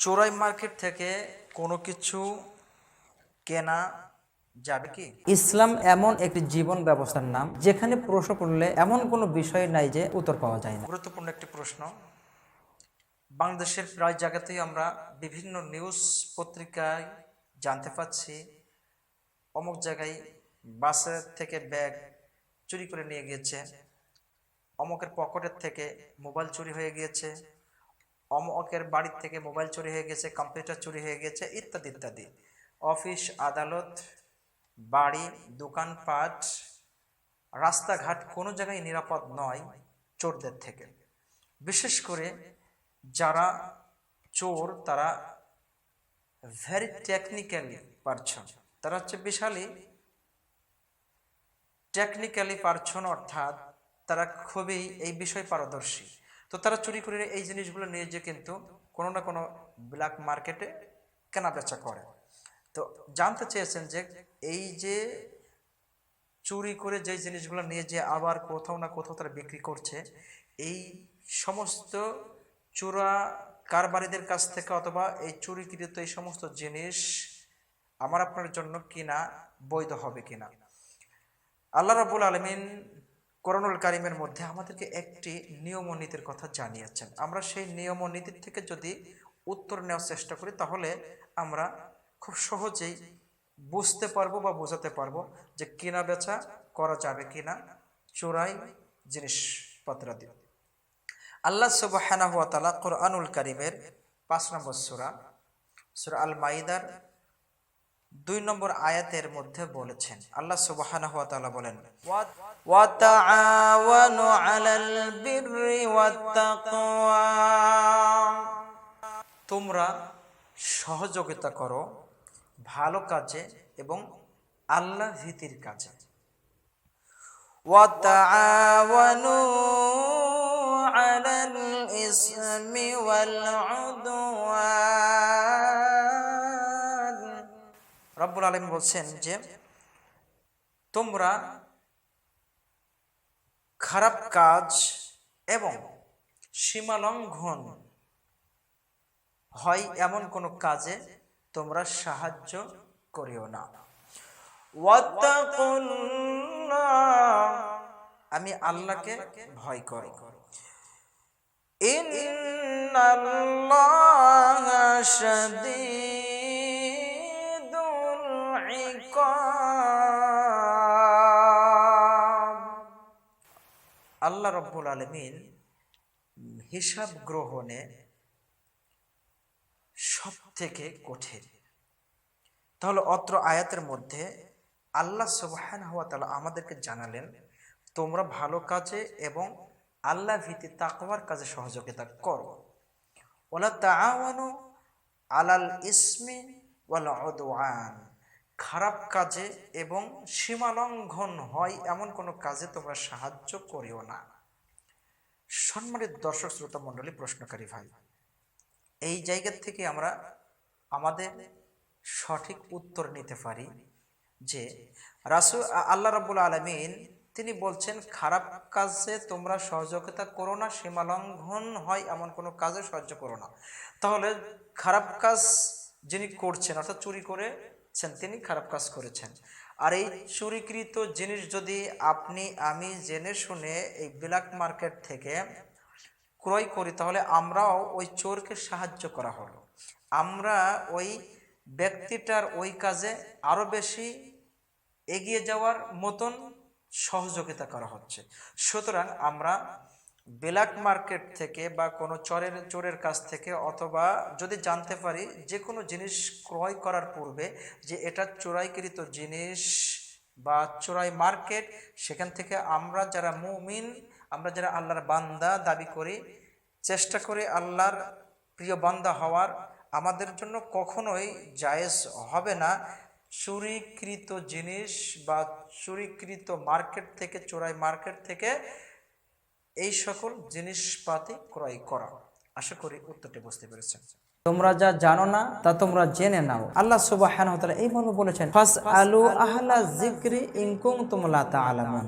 চোরাই মার্কেট থেকে কোনো কিছু কেনা যাবে কি? ইসলাম এমন একটি জীবন ব্যবস্থার নাম যেখানে প্রশ্ন করলে এমন কোনো বিষয় নাই যে উত্তর পাওয়া যায় না। গুরুত্বপূর্ণ একটি প্রশ্ন। বাংলাদেশের প্রায় জায়গাতেই আমরা বিভিন্ন নিউজ পত্রিকায় জানতে পাচ্ছি অমুক জায়গায় বাসের থেকে ব্যাগ চুরি করে নিয়ে গিয়েছে অমুকের পকেটের থেকে মোবাইল চুরি হয়ে গিয়েছে অমুকের বাড়ির থেকে মোবাইল চুরি হয়ে গেছে, কম্পিউটার চুরি হয়ে গেছে, ইত্যাদি ইত্যাদি। অফিস, আদালত, বাড়ি, দোকানপাট, রাস্তাঘাট কোনো জায়গায় নিরাপদ নয় চোরদের থেকে। বিশেষ করে যারা চোর, তারা ভেরি টেকনিক্যালি পারছন তারা হচ্ছে বিশালই টেকনিক্যালি পারছন অর্থাৎ তারা খুবই এই বিষয়ে পারদর্শী। তো তারা চুরি করে এই জিনিসগুলো নিয়ে যে কিন্তু কোনো না কোনো ব্ল্যাক মার্কেটে কেনা বেচা করে। তো জানতে চেয়েছেন যে এই যে চুরি করে যে জিনিসগুলো নিয়ে যে আবার কোথাও না কোথাও তারা বিক্রি করছে, এই সমস্ত চোরা কারবারিদের কাছ থেকে অথবা এই চুরিকৃত এই সমস্ত জিনিস আমার আপনার জন্য কিনা, বৈধ হবে কিনা? আল্লাহ রাবুল আলমিন করণুল কারিমের মধ্যে আমাদেরকে একটি নিয়ম নীতির কথা জানিয়েছেন। আমরা সেই নিয়ম নীতির থেকে যদি উত্তর নেওয়ার চেষ্টা করি, তাহলে আমরা খুব সহজেই বুঝতে পারব বা বোঝাতে পারব যে কেনা বেচা করা যাবে কিনা চোরাই জিনিসপত্র জিনিসপত্রাদি। আল্লাহ তালা কোরআনুল কারিমের পাঁচ নম্বর সুরা সুরা আল মাইদার দুই নম্বর আয়াতের মধ্যে বলেছেন আল্লাহ সুবাহ বলেন ওয়া তোমরা সহযোগিতা করো ভালো কাজে এবং আল্লাহ ভীতির কাজে। ওয়া তাআওয়ানু ইসমি ওয়াল রব্বুল আলম বলছেন যে, তোমরা খারাপ কাজ এবং সীমালঙ্ঘন হয় এমন কোনো কাজে তোমরা সাহায্য করিও না। আমি আল্লাহকে ভয় করি। ইন্নাল্লাহ আল্লাহ রব্বুল আলমিন হিসাব গ্রহণে সব থেকে কঠিন। তাহলে অত্র আয়াতের মধ্যে আল্লাহ সুবহান হওয়া তালা আমাদেরকে জানালেন, তোমরা ভালো কাজে এবং আল্লাহ ভীতি তাকওয়ার কাজে সহযোগিতা করো। ওলা তাআওয়ানু আলাল ইসমি ওয়াল উদওয়ান। খারাপ কাজে এবং সীমালঙ্ঘন হয় এমন কোনো কাজে তোমরা সাহায্য করিও না। সম্মানিত দর্শক, শ্রোতা মণ্ডলী, প্রশ্নকারী ভাই, এই জায়গা থেকে আমরা আমাদের সঠিক উত্তর নিতে পারি যে রাসু আল্লাহ রাবুল আলমিন তিনি বলছেন, খারাপ কাজে তোমরা সহযোগিতা করো না সীমালঙ্ঘন হয় এমন কোনো কাজে সাহায্য করো না। তাহলে খারাপ কাজ যিনি করছেন, অর্থাৎ চুরি করেছেন, তিনি খারাপ কাজ করেছেন। আর এই চুরিকৃত জিনিস যদি আপনি, আমি জেনে শুনে এই ব্ল্যাক মার্কেট থেকে ক্রয় করি, তাহলে আমরাও ওই চোরকে সাহায্য করা হলো। আমরা ওই ব্যক্তিটার ওই কাজে আরও বেশি এগিয়ে যাওয়ার মতন সহযোগিতা করা হচ্ছে। সুতরাং আমরা ব্ল্যাক মার্কেট থেকে বা কোনো চরের, চোরের কাছ থেকে অথবা যদি জানতে পারি যে কোনো জিনিস ক্রয় করার পূর্বে যে এটা চোরাইকৃত জিনিস বা চোরাই মার্কেট, সেখান থেকে আমরা যারা মুমিন, আমরা যারা আল্লাহর বান্দা দাবি করি, চেষ্টা করে আল্লাহর প্রিয় বান্দা হওয়ার, আমাদের জন্য কখনোই জায়েজ হবে না। চুরিকৃত জিনিস বা চুরিকৃত মার্কেট থেকে, চোরাই মার্কেট থেকে এই সকল জিনিসপাতি ক্রয় করা। আশা করি উত্তরটি বুঝতে পেরেছেন। তোমরা যা জানো না, তা তোমরা জেনে নাও। আল্লাহ সুবাহ এই মর্ম বলেছেন ফাস আলু আহলা জিক্রি ইংকুম তুমলা তা তাআলামুন।